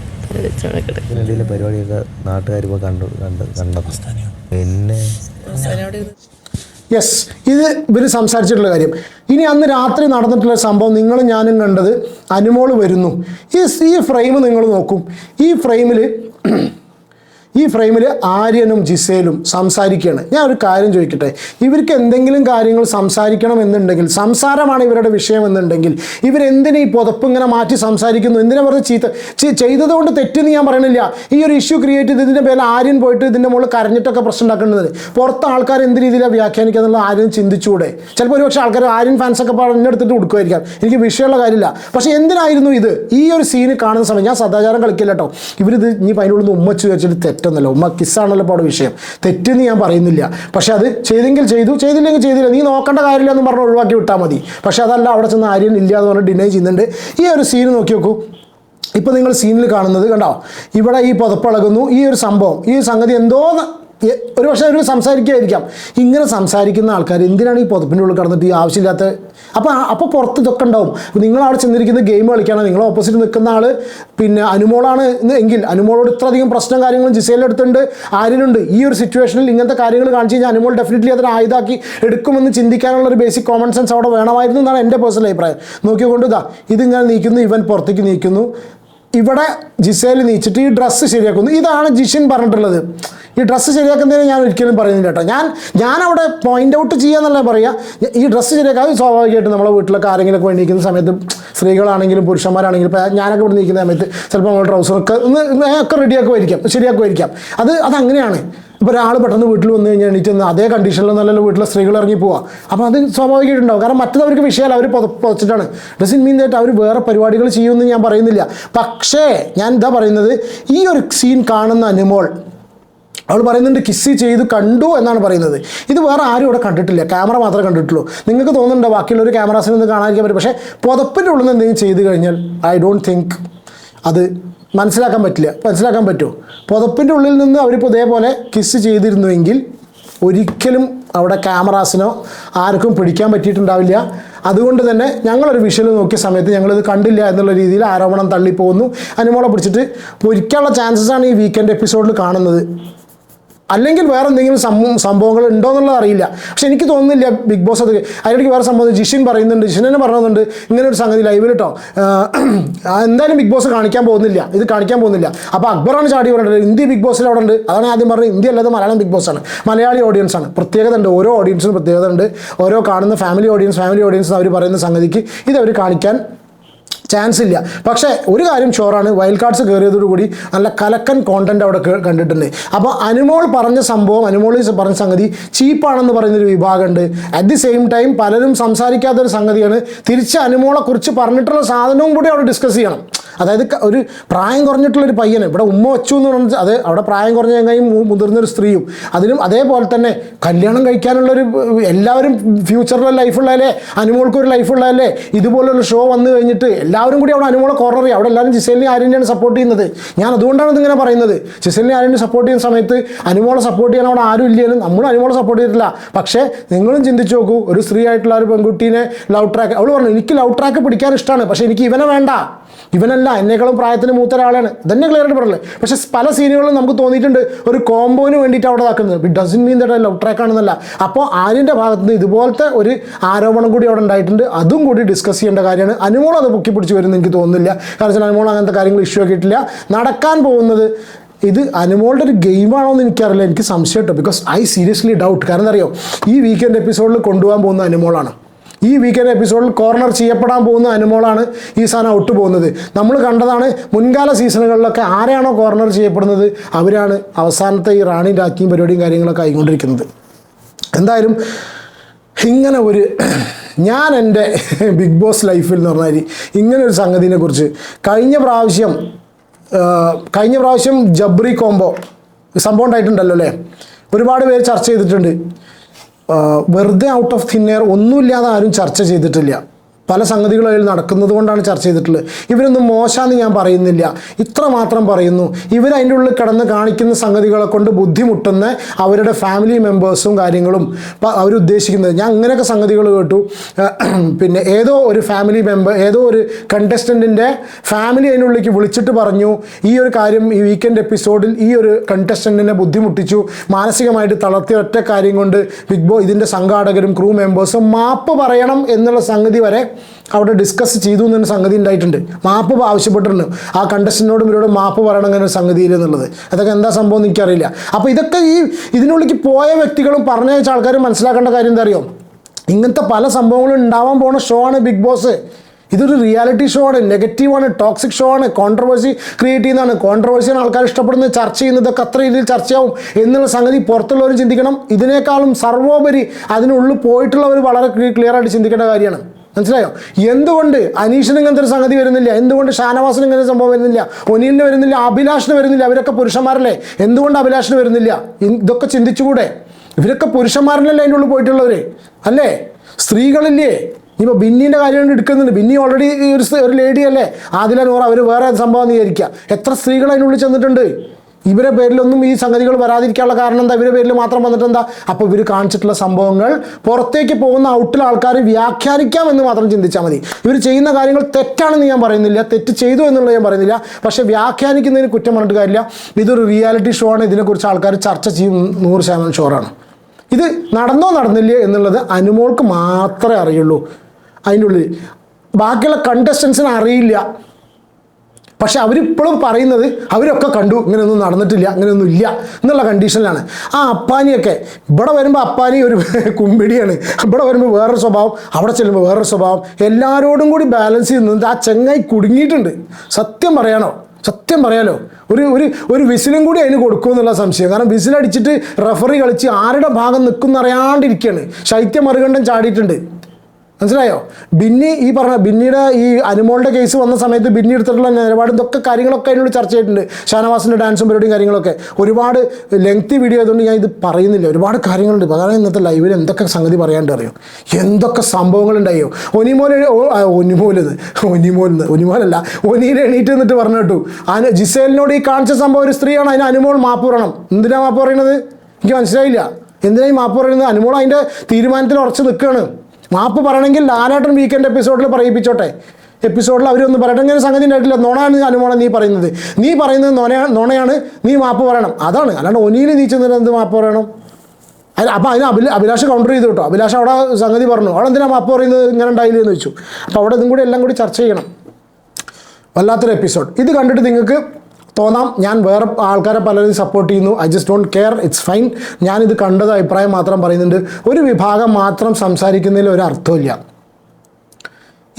Speaker 3: ഇതിലെ പരിപാടിയൊക്കെ നാട്ടുകാർ ഇപ്പോൾ കണ്ടു കണ്ട് കണ്ടത്. പിന്നെ?
Speaker 1: യെസ് ഇത് ഇവർ സംസാരിച്ചിട്ടുള്ള കാര്യം. ഇനി അന്ന് രാത്രി നടന്നിട്ടുള്ള സംഭവം നിങ്ങളും ഞാനും കണ്ടത് അനുമോൾ വരുന്നു. ഈ ഈ ഫ്രെയിം നിങ്ങൾ നോക്കും. ഈ ഫ്രെയിമിൽ ഈ ഫ്രെയിമിൽ ആര്യനും ജിസേലും സംസാരിക്കുകയാണ്. ഞാൻ ഒരു കാര്യം ചോദിക്കട്ടെ? ഇവർക്ക് എന്തെങ്കിലും കാര്യങ്ങൾ സംസാരിക്കണം എന്നുണ്ടെങ്കിൽ സംസാരമാണ് ഇവരുടെ വിഷയം എന്നുണ്ടെങ്കിൽ ഇവരെന്തിനാ ഈ പുതപ്പ് ഇങ്ങനെ മാറ്റി സംസാരിക്കുന്നു? എന്തിനാ പറഞ്ഞ് ചീത്ത ചെയ്തതുകൊണ്ട് ചെയ്തത് കൊണ്ട് തെറ്റെന്ന് ഞാൻ പറയണില്ല. ഈ ഒരു ഇഷ്യൂ ക്രിയേറ്റ് ചെയ്ത് ഇതിന്റെ പേരിൽ ആര്യൻ പോയിട്ട് ഇതിന്റെ മുകളിൽ കരഞ്ഞിട്ടൊക്കെ പ്രശ്നം ഉണ്ടാക്കുന്നത് പുറത്ത് ആൾക്കാർ എന്ത് രീതിയിലാണ് വ്യാഖ്യാനിക്കുക എന്നുള്ള ആര്യൻ ചിന്തിച്ചുകൂടെ? ചിലപ്പോൾ ഒരു പക്ഷേ ആൾക്കാർ ആര്യൻ ഫാൻസൊക്കെ പറഞ്ഞെടുത്തിട്ട് കൊടുക്കുമായിരിക്കാം എനിക്ക് വിഷയമുള്ള കാര്യമില്ല. പക്ഷേ എന്തിനായിരുന്നു ഇത്? ഈ ഒരു സീന് കാണുന്ന സമയം ഞാൻ സദാചാരം കളിക്കില്ല കേട്ടോ. ഇവരിത് ഇനി അതിനുള്ളിൽ നിന്ന് ഉമ്മച്ച് വെച്ചിട്ട് തെറ്റൊന്നല്ല ഉമ്മ കിസ്സാണല്ലോ അവിടെ വിഷയം. തെറ്റെന്ന് ഞാൻ പറയുന്നില്ല. പക്ഷേ അത് ചെയ്തെങ്കിൽ ചെയ്തു ചെയ്തില്ലെങ്കിൽ ചെയ്തില്ല. നീ നോക്കേണ്ട കാര്യമില്ല എന്ന് പറഞ്ഞ് ഒഴിവാക്കി വിട്ടാൽ മതി. പക്ഷേ അതല്ല അവിടെ ചെന്ന് ആര്യൻ ഇല്ല എന്ന് പറഞ്ഞ് ഡിനൈ ചെയ്യുന്നുണ്ട്. ഈ ഒരു സീന് നോക്കി നോക്കൂ. ഇപ്പോൾ നിങ്ങൾ സീനിൽ കാണുന്നത് കണ്ടോ? ഇവിടെ ഈ പുതപ്പിളകുന്നു ഈ ഒരു സംഭവം ഈ സംഗതി എന്തോ ഒരു പക്ഷേ അവർ സംസാരിക്കുമായിരിക്കാം ഇങ്ങനെ സംസാരിക്കുന്ന ആൾക്കാർ എന്തിനാണ് ഈ പുതപ്പിന്റെ ഉള്ളിൽ കടന്നിട്ട് ഈ ആവശ്യമില്ലാത്ത അപ്പോൾ അപ്പോൾ പുറത്ത് ഇതൊക്കെ ഉണ്ടാവും. നിങ്ങൾ അവിടെ ചെന്നിരിക്കുന്ന ഗെയിം കളിക്കുകയാണ് നിങ്ങൾ ഓപ്പോസിറ്റ് നിൽക്കുന്ന ആൾ പിന്നെ അനുമോളാണ് എങ്കിൽ അനുമോളോട് ഇത്രയധികം പ്രശ്നം കാര്യങ്ങളും ജിസയിലെടുത്തുണ്ട് ആര്യനുണ്ട്. ഈ ഒരു സിറ്റുവേഷനിൽ ഇങ്ങനത്തെ കാര്യങ്ങൾ കാണിച്ചു കഴിഞ്ഞാൽ അനുമോൾ ഡെഫിനറ്റ്ലി അതിനെ ആയുധാക്കി എടുക്കുമെന്ന് ചിന്തിക്കാനുള്ള ഒരു ബേസിക് കോമൺ സെൻസ് അവിടെ വേണമായിരുന്നു എന്നാണ് എന്റെ പേഴ്സണൽ അഭിപ്രായം. നോക്കിക്കൊണ്ട് ഇതാ ഇതിങ്ങനെ നീക്കുന്നു ഇവൻ പുറത്തേക്ക് നീക്കുന്നു. ഇവിടെ ജിസേൽ നീച്ചിട്ട് ഈ ഡ്രസ്സ് ശരിയാക്കുന്നു. ഇതാണ് ജിഷിൻ പറഞ്ഞിട്ടുള്ളത്. ഈ ഡ്രസ്സ് ശരിയാക്കുന്നതിന് ഞാൻ ഒരിക്കലും പറയുന്നില്ല കേട്ടോ. ഞാൻ ഞാൻ അവിടെ പോയിന്റ് ഔട്ട് ചെയ്യാന്നല്ല പറയുക ഈ ഡ്രസ്സ് ശരിയാക്കാതെ സ്വാഭാവികമായിട്ടും നമ്മളെ വീട്ടിലൊക്കെ ആരെങ്കിലുമൊക്കെ നിൽക്കുന്ന സമയത്ത് സ്ത്രീകളാണെങ്കിലും പുരുഷന്മാരാണെങ്കിലും ഇപ്പോൾ ഞാനൊക്കെ ഇവിടെ നിൽക്കുന്ന സമയത്ത് ചിലപ്പോൾ നമ്മൾ ട്രൗസറൊക്കെ ഒന്ന് ഒക്കെ റെഡിയാക്കുമായിരിക്കാം ശരിയാക്കുമായിരിക്കാം. അത് അതങ്ങനെയാണ്. ഇപ്പോൾ ഒരാൾ പെട്ടെന്ന് വീട്ടിൽ വന്നു കഴിഞ്ഞാൽ എണീറ്റ് അതേ കണ്ടീഷനിൽ നല്ലല്ലോ വീട്ടിലെ സ്ത്രീകൾ ഇറങ്ങി പോവാം. അപ്പോൾ അത് സ്വാഭാവികമായിട്ടുണ്ടാവും. കാരണം മറ്റവർക്ക് വിഷയമല്ല അവർ പുതച്ചിട്ടാണ്. ഡസ് ഇൻ മീൻ ദാറ്റ് അവർ വേറെ പരിപാടികൾ ചെയ്യുമെന്ന് ഞാൻ പറയുന്നില്ല. പക്ഷേ ഞാൻ എന്താ പറയുന്നത് ഈ ഒരു സീൻ കാണുന്ന അനുമോൾ അവൾ പറയുന്നുണ്ട് കിസ് ചെയ്ത് കണ്ടു എന്നാണ് പറയുന്നത്. ഇത് വേറെ ആരും ഇവിടെ കണ്ടിട്ടില്ല. ക്യാമറ മാത്രമേ കണ്ടിട്ടുള്ളൂ. നിങ്ങൾക്ക് തോന്നുന്നുണ്ടോ ബാക്കിയുള്ള ഒരു ക്യാമറാസിൽ നിന്ന് കാണാതിരിക്കാൻ പറ്റും? പക്ഷേ പുതപ്പിന്റെ ഉള്ളിൽ നിന്ന് എന്തെങ്കിലും ചെയ്ത് കഴിഞ്ഞാൽ ഐ ഡോണ്ട് തിങ്ക് അത് മനസ്സിലാക്കാൻ പറ്റില്ല. മനസ്സിലാക്കാൻ പറ്റുമോ? പുതപ്പിന്റെ ഉള്ളിൽ നിന്ന് അവരിപ്പോൾ ഇതേപോലെ കിസ് ചെയ്തിരുന്നുവെങ്കിൽ ഒരിക്കലും അവിടെ ക്യാമറാസിനോ ആർക്കും പിടിക്കാൻ പറ്റിയിട്ടുണ്ടാവില്ല. അതുകൊണ്ട് തന്നെ ഞങ്ങളൊരു വിഷ്വൽ നോക്കിയ സമയത്ത് ഞങ്ങളിത് കണ്ടില്ല എന്നുള്ള രീതിയിൽ ആരോപണം തള്ളിപ്പോകുന്നു. അനുമോളെ പിടിച്ചിട്ട് പൊരിക്കാനുള്ള ചാൻസസ് ആണ് ഈ വീക്കെൻഡ് എപ്പിസോഡിൽ കാണുന്നത്. അല്ലെങ്കിൽ വേറെ എന്തെങ്കിലും സംഭവം സംഭവങ്ങൾ ഉണ്ടോ എന്നുള്ളത് അറിയില്ല. പക്ഷെ എനിക്ക് തോന്നുന്നില്ല ബിഗ് ബോസ് അത് അതിനിടയ്ക്ക് വേറെ സംഭവം ജിഷിൻ പറയുന്നുണ്ട്. ജിഷിൻ തന്നെ പറയുന്നുണ്ട് ഇങ്ങനെ ഒരു സംഗതി ലൈവിൽ കേട്ടോ എന്തായാലും ബിഗ് ബോസ് കാണിക്കാൻ പോകുന്നില്ല. ഇത് കാണിക്കാൻ പോകുന്നില്ല. അപ്പോൾ അക്ബറാണ് ചാടി പറഞ്ഞത് ഹിന്ദി ബിഗ് ബോസിൽ അവിടെ ഉണ്ട്. അതാണ് ആദ്യം പറഞ്ഞത്. ഹിന്ദി അല്ലാതെ മലയാളം ബിഗ് ബോസ് ആണ്. മലയാളി ഓഡിയൻസ് ആണ്. പ്രത്യേകത ഉണ്ട്. ഓരോ ഓഡിയൻസിനും പ്രത്യേകത ഉണ്ട്. ഓരോ കാണുന്ന ഫാമിലി ഓഡിയൻസ് ഫാമിലി ഓഡിയൻസ് അവർ പറയുന്ന സംഗതിക്ക് ഇത് അവർ കാണിക്കാൻ ചാൻസ് ഇല്ല പക്ഷേ ഒരു കാര്യം ഷോറാണ് വൈൽഡ് കാർഡ്സ് കയറിയതോടുകൂടി നല്ല കലക്കൻ കോണ്ടന്റ് അവിടെ കണ്ടിട്ടുണ്ട്. അപ്പോൾ അനുമോൾ പറഞ്ഞ സംഭവം അനുമോൾ പറഞ്ഞ സംഗതി ചീപ്പാണെന്ന് പറയുന്നൊരു വിഭാഗമുണ്ട്. അറ്റ് ദി സെയിം ടൈം പലരും സംസാരിക്കാത്തൊരു സംഗതിയാണ്. തിരിച്ച് അനുമോളെക്കുറിച്ച് പറഞ്ഞിട്ടുള്ള സാധനവും കൂടി അവിടെ ഡിസ്കസ് ചെയ്യണം. അതായത് ഒരു പ്രായം കുറഞ്ഞിട്ടുള്ളൊരു പയ്യനെ ഇവിടെ ഉമ്മ വച്ചു എന്ന് പറഞ്ഞാൽ അത് അവിടെ പ്രായം കുറഞ്ഞ മു- മുതിർന്നൊരു സ്ത്രീയും അതിനും അതേപോലെ തന്നെ കല്യാണം കഴിക്കാനുള്ളൊരു എല്ലാവരും ഫ്യൂച്ചറിലെ ലൈഫുള്ളതല്ലേ അനുമോൾക്കൊരു ലൈഫുള്ളതല്ലേ ഇതുപോലുള്ള ഷോ വന്നു കഴിഞ്ഞിട്ട് എല്ലാവരും കൂടി അവിടെ അനുമോളെ കോർണറി അവിടെ എല്ലാവരും ജിസേലിനെ ആര്യനെയാണ് സപ്പോർട്ട് ചെയ്യുന്നത്. ഞാൻ അതുകൊണ്ടാണ് ഇതിങ്ങനെ പറയുന്നത്. ജിസേലിനെ ആര്യനെ സപ്പോർട്ട് ചെയ്യുന്ന സമയത്ത് അനുമോളെ സപ്പോർട്ട് ചെയ്യാൻ അവിടെ ആരും ഇല്ലെങ്കിലും നമ്മളും അനുമോളെ സപ്പോർട്ട് ചെയ്തിട്ടില്ല. പക്ഷേ നിങ്ങളും ചിന്തിച്ച് നോക്കൂ ഒരു സ്ത്രീ ആയിട്ടുള്ള ഒരു പെൺകുട്ടീനെ ലവ് ട്രാക്ക് അവൾ പറഞ്ഞു എനിക്ക് ലവ് ട്രാക്ക് പിടിക്കാൻ ഇഷ്ടമാണ് പക്ഷേ എനിക്ക് ഇവനെ വേണ്ട. ഇവനല്ല എന്നേക്കാളും പ്രായത്തിന് മൂത്ത ഒരാളാണ് ഇതന്നെ ക്ലിയർ ആയിട്ട് പറഞ്ഞത്. പക്ഷെ പല സീനുകളിലും നമുക്ക് തോന്നിയിട്ടുണ്ട് ഒരു കോംബോന് വേണ്ടിയിട്ട് അവിടെ ഇതാക്കുന്നത് it doesn't mean the love track ആണെന്നല്ല. അപ്പോൾ ആര്യന്റെ ഭാഗത്ത് നിന്ന് ഇതുപോലത്തെ ഒരു ആരോപണം കൂടി അവിടെ ഉണ്ടായിട്ടുണ്ട്. അതും കൂടി ഡിസ്കസ് ചെയ്യേണ്ട കാര്യമാണ്. അനുമോൾ അത് പൊക്കി പിടിച്ച് വരുമെന്ന് എനിക്ക് തോന്നുന്നില്ല. കാരണം വെച്ചാൽ അനുമോൾ അങ്ങനത്തെ കാര്യങ്ങൾ ഇഷ്യൂ ആക്കിയിട്ടില്ല. നടക്കാൻ പോകുന്നത് ഇത് അനുമോളുടെ ഒരു ഗെയിമാണോ എന്ന് എനിക്കറിയില്ല. എനിക്ക് സംശയം കേട്ടോ ബിക്കോസ് ഐ സീരിയസ്ലി ഡൗട്ട് കാരണം അറിയോ? ഈ വീക്കെൻഡ് എപ്പിസോഡിൽ കൊണ്ടുപോകാൻ പോകുന്ന അനുമോളാണ്. ഈ വീക്കെൻഡ് എപ്പിസോഡിൽ കോർണർ ചെയ്യപ്പെടാൻ പോകുന്ന അനുമോളാണ് ഈ സാധനം ഒട്ടു പോകുന്നത്. നമ്മൾ കണ്ടതാണ് മുൻകാല സീസണുകളിലൊക്കെ ആരെയാണോ കോർണർ ചെയ്യപ്പെടുന്നത്? അവരാണ് അവസാനത്തെ ഈ റാണി രാക്കിയും പരിപാടിയും കാര്യങ്ങളൊക്കെ ആയിക്കൊണ്ടിരിക്കുന്നത്. എന്തായാലും ഇങ്ങനെ ഒരു *clears throat* ഞാൻ എന്റെ ബിഗ് ബോസ് ലൈഫിൽ എന്ന് പറഞ്ഞാൽ ഇങ്ങനെ ഒരു സംഗതിനെ കുറിച്ച് കഴിഞ്ഞ പ്രാവശ്യം കഴിഞ്ഞ പ്രാവശ്യം ജബ്രി കോംബോ സംഭവം ഉണ്ടായിട്ടുണ്ടല്ലോ അല്ലേ? ഒരുപാട് പേര് ചർച്ച ചെയ്തിട്ടുണ്ട്. വെറുതെ ഔട്ട് ഓഫ് തിന്നെയർ ഒന്നുമില്ലാതെ ആരും ചർച്ച ചെയ്തിട്ടില്ല. പല സംഗതികളും അതിൽ നടക്കുന്നത് കൊണ്ടാണ് ചർച്ച ചെയ്തിട്ടുള്ളത്. ഇവരൊന്നും മോശമെന്ന് ഞാൻ പറയുന്നില്ല. ഇത്ര മാത്രം പറയുന്നു. ഇവർ അതിന്റെ ഉള്ളിൽ കിടന്ന് കാണിക്കുന്ന സംഗതികളെ കൊണ്ട് ബുദ്ധിമുട്ടുന്ന അവരുടെ ഫാമിലി മെമ്പേഴ്സും കാര്യങ്ങളും അവരുദ്ദേശിക്കുന്നത് ഞാൻ അങ്ങനെയൊക്കെ സംഗതികൾ കേട്ടു. പിന്നെ ഏതോ ഒരു ഫാമിലി മെമ്പർ ഏതോ ഒരു കണ്ടസ്റ്റന്റിന്റെ ഫാമിലി അതിനുള്ളിലേക്ക് വിളിച്ചിട്ട് പറഞ്ഞു ഈ ഒരു കാര്യം ഈ വീക്കെൻഡ് എപ്പിസോഡിൽ ഈ ഒരു കണ്ടസ്റ്റന്റിനെ ബുദ്ധിമുട്ടിച്ചു. മാനസികമായിട്ട് തളർത്തിയ ഒറ്റ കാര്യം കൊണ്ട് ബിഗ് ബോ ഇതിന്റെ സംഘാടകരും ക്രൂ മെമ്പേഴ്സും മാപ്പ് പറയണം എന്നുള്ള സംഗതി വരെ അവിടെ ഡിസ്കസ് ചെയ്തു എന്നൊരു സംഗതി ഉണ്ടായിട്ടുണ്ട്. മാപ്പ് ആവശ്യപ്പെട്ടിട്ടുണ്ട്. ആ കണ്ടസ്റ്റന്റിനോടും ഇവരോട് മാപ്പ് പറയണം അങ്ങനെ ഒരു സംഗതിയിൽ എന്നുള്ളത്. അതൊക്കെ എന്താ സംഭവം എന്ന് എനിക്കറിയില്ല. അപ്പോൾ ഇതൊക്കെ ഈ ഇതിനുള്ളിലേക്ക് പോയ വ്യക്തികളും പറഞ്ഞയച്ച ആൾക്കാരും മനസ്സിലാക്കേണ്ട കാര്യം എന്താ അറിയോ? ഇങ്ങനത്തെ പല സംഭവങ്ങളും ഉണ്ടാവാൻ പോണ ഷോ ആണ് ബിഗ് ബോസ് ഇതൊരു റിയാലിറ്റി ഷോ ആണ്. നെഗറ്റീവാണ് ടോക്സിക് ഷോ ആണ്. കോൺട്രവേഴ്സി ക്രിയേറ്റ് ചെയ്യുന്നതാണ്. കോൺട്രവേഴ്സിയാണ് ആൾക്കാർ ഇഷ്ടപ്പെടുന്നത് ചർച്ച ചെയ്യുന്നതൊക്കെ അത്ര രീതിയിൽ ചർച്ചയാവും എന്നുള്ള സംഗതി പുറത്തുള്ളവരും ചിന്തിക്കണം. ഇതിനേക്കാളും സർവോപരി അതിനുള്ളിൽ പോയിട്ടുള്ളവർ വളരെ ക്ലിയർ ആയിട്ട് ചിന്തിക്കേണ്ട കാര്യമാണ്. മനസ്സിലായോ? എന്തുകൊണ്ട് അനീഷിന് ഇങ്ങനത്തെ ഒരു സംഗതി വരുന്നില്ല? എന്തുകൊണ്ട് ഷാനവാസിന് ഇങ്ങനെ സംഭവം വരുന്നില്ല? ഒനീലിന് വരുന്നില്ല അഭിലാഷിന് വരുന്നില്ല അവരൊക്കെ പുരുഷന്മാരല്ലേ? എന്തുകൊണ്ട് അഭിലാഷിന് വരുന്നില്ല? ഇതൊക്കെ ചിന്തിച്ചുകൂടെ? ഇവരൊക്കെ പുരുഷന്മാരിലല്ലേ അതിന്റെ ഉള്ളിൽ പോയിട്ടുള്ളവർ അല്ലേ? സ്ത്രീകളില്ലേ? ഇപ്പോൾ ബിന്നിന്റെ കാര്യം എടുക്കുന്നുണ്ട്. ബിന്നി ഓൾറെഡി ഒരു ഒരു ലേഡി അല്ലേ? ആദില നൂറ് അവർ വേറെ സംഭവം നീകരിക്കുക എത്ര സ്ത്രീകൾ അതിനുള്ളിൽ ചെന്നിട്ടുണ്ട്? ഇവരെ പേരിലൊന്നും ഈ സംഗതികൾ വരാതിരിക്കാനുള്ള കാരണം എന്താ? ഇവരുടെ പേരിൽ മാത്രം വന്നിട്ട് എന്താ അപ്പോൾ ഇവർ കാണിച്ചിട്ടുള്ള സംഭവങ്ങൾ പുറത്തേക്ക് പോകുന്ന ഔട്ടിൽ ആൾക്കാർ വ്യാഖ്യാനിക്കാം എന്ന് മാത്രം ചിന്തിച്ചാൽ മതി. ഇവർ ചെയ്യുന്ന കാര്യങ്ങൾ തെറ്റാണെന്ന് ഞാൻ പറയുന്നില്ല. തെറ്റ് ചെയ്തു എന്നുള്ളത് ഞാൻ പറയുന്നില്ല. പക്ഷേ വ്യാഖ്യാനിക്കുന്നതിന് കുറ്റം പറഞ്ഞിട്ട് കാര്യമില്ല. ഇതൊരു റിയാലിറ്റി ഷോ ആണ്. ഇതിനെക്കുറിച്ച് ആൾക്കാർ ചർച്ച ചെയ്യും നൂറ് ശതമാനം ഷോറാണ് ഇത് നടന്നോ നടന്നില്ല എന്നുള്ളത് അനുമോൾക്ക് മാത്രമേ അറിയുള്ളൂ. അതിന്റെ ഉള്ളിൽ ബാക്കിയുള്ള കണ്ടസ്റ്റൻസിന് അറിയില്ല. പക്ഷെ അവരിപ്പോഴും പറയുന്നത് അവരൊക്കെ കണ്ടു ഇങ്ങനെയൊന്നും നടന്നിട്ടില്ല ഇങ്ങനെയൊന്നും ഇല്ല എന്നുള്ള കണ്ടീഷനിലാണ് ആ അപ്പാനിയൊക്കെ ഇവിടെ വരുമ്പോൾ അപ്പാനി ഒരു *laughs* കുമ്പിടിയാണ്. ഇവിടെ വരുമ്പോൾ വേറൊരു സ്വഭാവം അവിടെ ചെല്ലുമ്പോൾ വേറൊരു സ്വഭാവം. എല്ലാവരോടും കൂടി ബാലൻസ് ചെയ്യുന്നത് ആ ചെങ്ങായി കുടുങ്ങിയിട്ടുണ്ട്. സത്യം പറയണോ സത്യം പറയാലോ? ഒരു ഒരു ഒരു വിസിലും കൂടി അതിന് കൊടുക്കുമെന്നുള്ള സംശയം. കാരണം വിസിലടിച്ചിട്ട് റഫറി കളിച്ച് ആരുടെ ഭാഗം നിൽക്കുന്നറിയാണ്ടിരിക്കുകയാണ് ശൈത്യം മറികണ്ഠം ചാടിയിട്ടുണ്ട്. മനസ്സിലായോ? ബിന്നി ഈ പറഞ്ഞ ബിന്നിയുടെ ഈ അനുമോളുടെ കേസ് വന്ന സമയത്ത് ബിന്നി എടുത്തിട്ടുള്ള നിലപാട് ഇതൊക്കെ കാര്യങ്ങളൊക്കെ അതിനോട് ചർച്ച ചെയ്തിട്ടുണ്ട്. ഷാനവാസിന്റെ ഡാൻസും പരിപാടിയും കാര്യങ്ങളൊക്കെ. ഒരുപാട് ലെങ്തി വീഡിയോ ആയതുകൊണ്ട് ഞാൻ ഇത് പറയുന്നില്ല. ഒരുപാട് കാര്യങ്ങളുണ്ട്. കാരണം ഇന്നത്തെ ലൈവിൽ എന്തൊക്കെ സംഗതി പറയാണ്ട് അറിയോ? എന്തൊക്കെ സംഭവങ്ങളുണ്ടായോ? ഒനിമോൽ ഒനിമോലത് ഒനിമോലെന്ന് ഒനിമോലല്ല ഒനിയിൽ എണീറ്റ് എന്നിട്ട് പറഞ്ഞു കേട്ടു. അതിന് ജിസേലിനോട് ഈ കാണിച്ച സംഭവം ഒരു സ്ത്രീയാണ്. അതിന് അനുമോൾ മാപ്പ് പറയണം. എന്തിനാ മാപ്പ് പറയുന്നത്? എനിക്ക് മനസ്സിലായില്ല. എന്തിനാ ഈ മാപ്പ് പറയുന്നത്? അനുമോൾ അതിന്റെ തീരുമാനത്തിൽ ഉറച്ച് നിൽക്കുകയാണ്. മാപ്പ് പറയണമെങ്കിൽ ലാലേട്ടൻ വീക്കെൻഡ് എപ്പിസോഡിൽ പറയിപ്പിച്ചോട്ടെ. എപ്പിസോഡിൽ അവരൊന്ന് പറയട്ടെ. ഇങ്ങനെ സംഗതി ഉണ്ടായിട്ടില്ല. നോണാണ് അനുമോണം നീ പറയുന്നത്. നീ പറയുന്നത് നോണയാണ് നോണയാണ് നീ മാപ്പ് പറയണം. അതാണ്. അല്ലാണ്ട് ഒനിയിൽ നീ ചെന്നിട്ട് എന്ത് മാപ്പ് പറയണം? അപ്പോൾ അതിന് അഭില അഭിലാഷ് കൗണ്ടർ ചെയ്ത് കേട്ടോ. അഭിലാഷ് അവിടെ സംഗതി പറഞ്ഞു. അവിടെ എന്തിനാ മാപ്പ് പറയുന്നത് ഇങ്ങനെ ഉണ്ടായില്ല എന്ന് വെച്ചു അപ്പോൾ അവിടെ ഇതും കൂടി എല്ലാം കൂടി ചർച്ച ചെയ്യണം. വല്ലാത്തൊരു എപ്പിസോഡ് ഇത് കണ്ടിട്ട് നിങ്ങൾക്ക് തോന്നാം. ഞാൻ വേറെ ആൾക്കാരെ പലരും സപ്പോർട്ട് ചെയ്യുന്നു. I just don't care it's fine ഞാനിത് കണ്ടത് അഭിപ്രായം മാത്രം പറയുന്നുണ്ട്. ഒരു വിഭാഗം മാത്രം സംസാരിക്കുന്നതിൽ ഒരു അർത്ഥമില്ല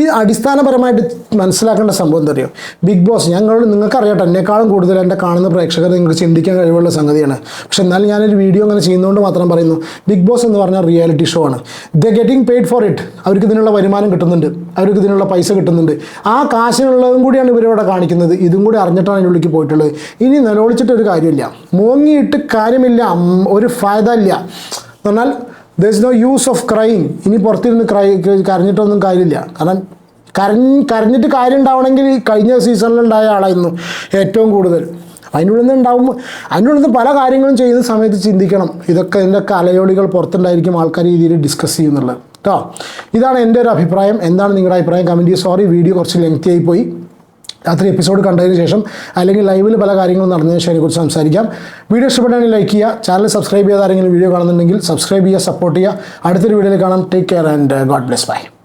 Speaker 1: ഇത് അടിസ്ഥാനപരമായിട്ട് മനസ്സിലാക്കേണ്ട സംഭവം എന്താ അറിയോ? ബിഗ് ബോസ് ഞങ്ങൾ നിങ്ങൾക്ക് അറിയട്ടെ എന്നെക്കാളും കൂടുതൽ എന്റെ കാണുന്ന പ്രേക്ഷകർ നിങ്ങൾക്ക് ചിന്തിക്കാൻ കഴിവുള്ള സംഗതിയാണ്. പക്ഷെ എന്നാലും ഞാനൊരു വീഡിയോ അങ്ങനെ ചെയ്യുന്നതുകൊണ്ട് മാത്രം പറയുന്നു ബിഗ് ബോസ് എന്ന് പറഞ്ഞാൽ റിയാലിറ്റി ഷോ ആണ്. They getting paid for it അവർക്ക് ഇതിനുള്ള വരുമാനം കിട്ടുന്നുണ്ട് അവർക്ക് ഇതിനുള്ള പൈസ കിട്ടുന്നുണ്ട്. ആ കാശിനുള്ളതും കൂടിയാണ് ഇവരിവിടെ കാണിക്കുന്നത്. ഇതും കൂടി അറിഞ്ഞിട്ടാണ് അതിനുള്ളിലേക്ക് പോയിട്ടുള്ളത്. ഇനി നിലവിളിച്ചിട്ട് ഒരു കാര്യമില്ല. മോങ്ങിയിട്ട് കാര്യമില്ല ഒരു ഫായത ഇല്ല എന്നാൽ there is no use of crying ഇനി പുറത്തിരുന്ന് ക്രൈ കരഞ്ഞിട്ടൊന്നും കാര്യമില്ല. കാരണം കരഞ്ഞ് കരഞ്ഞിട്ട് കാര്യം ഉണ്ടാവണമെങ്കിൽ കഴിഞ്ഞ സീസണിലുണ്ടായ ആളായിരുന്നു ഏറ്റവും കൂടുതൽ. അതിനുള്ളിൽ നിന്ന് ഉണ്ടാവുമ്പോൾ അതിനുള്ളിൽ നിന്ന് പല കാര്യങ്ങളും ചെയ്യുന്ന സമയത്ത് ചിന്തിക്കണം. ഇതൊക്കെ ഇതിന്റെയൊക്കെ അലയോളികൾ പുറത്തുണ്ടായിരിക്കും ആൾക്കാർ രീതിയിൽ ഡിസ്കസ് ചെയ്യുന്നുള്ളത്. കേട്ടോ ഇതാണ് എന്റെ ഒരു അഭിപ്രായം. എന്താണ് നിങ്ങളുടെ അഭിപ്രായം? കമന്റ് ചെയ്യുക. സോറി വീഡിയോ കുറച്ച് ലെങ്തി ആയി പോയി രാത്രി എപ്പിസോഡ് കണ്ടതിന് ശേഷം അല്ലെങ്കിൽ ലൈവിൽ പല കാര്യങ്ങളും നടന്നതിന് ശേഷം അതിനെക്കുറിച്ച് സംസാരിക്കാം. വീഡിയോ ഇഷ്ടപ്പെട്ടാണെങ്കിൽ ലൈക്ക് ചെയ്യുക ചാനൽ സബ്സ്ക്രൈബ് ചെയ്യാതെ ആരെങ്കിലും വീഡിയോ കാണുന്നുണ്ടെങ്കിൽ സബ്സ്ക്രൈബ് ചെയ്യുക സപ്പോർട്ട് ചെയ്യുക. അടുത്തൊരു വീഡിയോയിൽ കാണാം. Take care and God bless bye